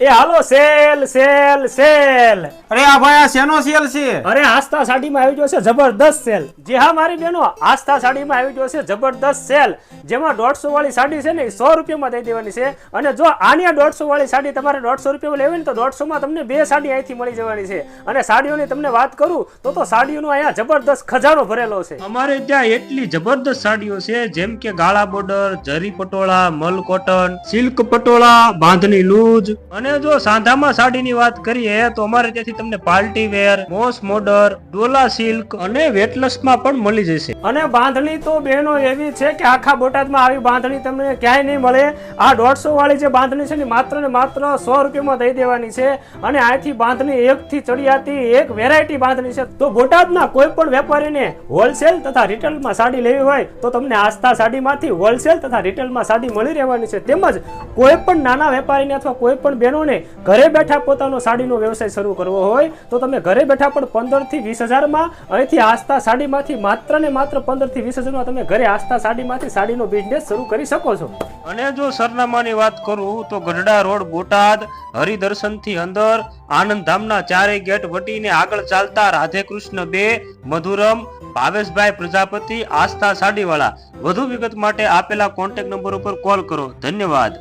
એ હાલો sale sale sale. અરે આ ભાઈ આ શેનો સેલ છે? અરે આસ્થા સાડીમાં આવી ગયો છે જબરદસ્ત સેલ. જે હા મારી બેનો આસ્થા સાડીમાં આવી ગયો છે જબરદસ્ત સેલ. જેમાં દોઢસો વાળી સાડી છે ને એ સો રૂપિયામાં દઈ દેવાની છે. અને જો આની દોઢસો વાળી સાડી તમારે દોઢસો રૂપિયામાં લેવી ને તો દોઢસોમાં તમને બે સાડી અહીંથી મળી જવાની છે. અને સાડીઓની તમને વાત કરું તો તો સાડીઓનો અહીંયા જબરદસ્ત ખજાનો ભરેલો છે. અમારે ત્યાં એટલી જબરદસ્ત સાડીઓ છે જેમ કે ગાળા બોર્ડર જરી પટોળા મલ cotton silk patola bandhani loose અને જો સાંધામાં સાડીની વાત કરીએ, તો અમારે ત્યાંથી તમને પાર્ટી વેર, મોસ મોડર, ડોલા સિલ્ક અને વેટલેસમાં પણ મળી જશે. અને બાંધણી તો બહેનો એવી છે કે આખા બોટાદમાં આવી બાંધણી તમને ક્યાંય નહીં મળે. આ દોઢસો વાળી જે બાંધણી છે ને, માત્ર ને માત્ર સો રૂપિયામાં દઈ દેવાની છે. અને આથી બાંધણી એક થી ચડિયાતી એક વેરાયટી બાંધણી છે. તો બોટાદના કોઈ પણ વેપારીને હોલસેલ તથા રિટેલમાં સાડી લેવી હોય, તો તમને આસ્થા સાડીમાંથી હોલસેલ તથા રિટેલમાં સાડી મળી રહેવાની છે. તેમજ કોઈ પણ નાના વેપારીને અથવા કોઈ પણ બહેનોને ઘરે બેઠા પોતાનો સાડીનો વ્યવસાય શરૂ કરવો હોય, તો તમે ઘરે બેઠા પણ પંદરથી વીસ હજારમાં અહીંથી આસ્થા સાડીમાંથી માત્ર ને માત્ર પંદરથી વીસ હજારમાં તમે ઘરે આસ્થા સાડીમાંથી સાડીનો બિઝનેસ શરૂ કરી શકો છો. અને જો સરનામાની વાત કરું, તો ગઢડા રોડ, બોટાદ, હરિદર્શનથી અંદર આનંદ ધામના ચારે ગેટ વટીને આગળ ચાલતા રાધે કૃષ્ણ બે, મધુરમ, ભાવેશભાઈ પ્રજાપતિ, આસ્થા સાડીવાળા. વધુ વિગત માટે આપેલા કોન્ટેક્ટ નંબર ઉપર કોલ કરો. ધન્યવાદ.